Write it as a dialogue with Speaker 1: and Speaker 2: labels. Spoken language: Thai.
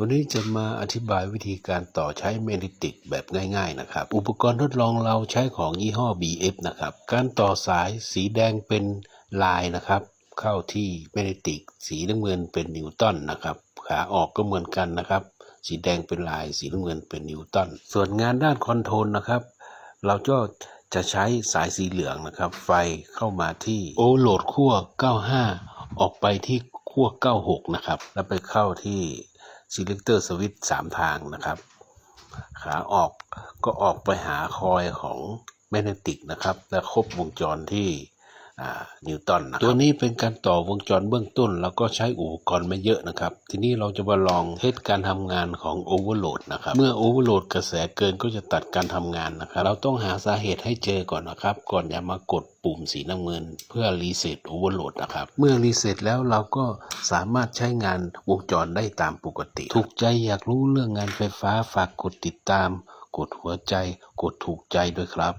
Speaker 1: วันนี้จะมาอธิบายวิธีการต่อใช้แมกเนติกแบบง่ายๆนะครับ อุปกรณ์ทดลองเราใช้ของยี่ห้อ BF นะครับ การต่อสายสีแดงเป็นลายนะครับ เข้าที่แมกเนติก สีน้ำเงินเป็นนิวตันนะครับ ขาออกก็เหมือนกันนะครับ สีแดงเป็นลาย สีน้ำเงินเป็นนิวตัน ส่วนงานด้านคอนโทรลนะครับ เราก็จะใช้สายสีเหลืองนะครับ ไฟเข้ามาที่โอโหลดขั้ว 95 ออกไปที่ขั้ว 96 นะครับ แล้วไปเข้าที่ selector switch มทางนะครับ ขาออกก็ออกไปหาคอยของแมกเนติกนะครับ และครบวงจรที่ นิวตันนะครับตัวนี้เป็นการต่อวงจรเบื้องต้น แล้วก็ใช้อุปกรณ์ไม่เยอะนะครับ ทีนี้เราจะมาลองเทสการทำงานของโอเวอร์โหลดนะครับ เมื่อโอเวอร์โหลดกระแสเกินก็จะตัดการทำงานนะครับ เราต้องหาสาเหตุให้เจอก่อนนะครับ ก่อนจะมากดปุ่มสีน้ำเงิน เพื่อรีเซ็ตโอเวอร์โหลดนะครับ เมื่อรีเซ็ตแล้วเราก็สามารถใช้งานวงจรได้ตามปกติ ถูกใจอยากรู้เรื่องงานไฟฟ้าฝากกดติดตาม กดหัวใจ กดถูกใจด้วยครับ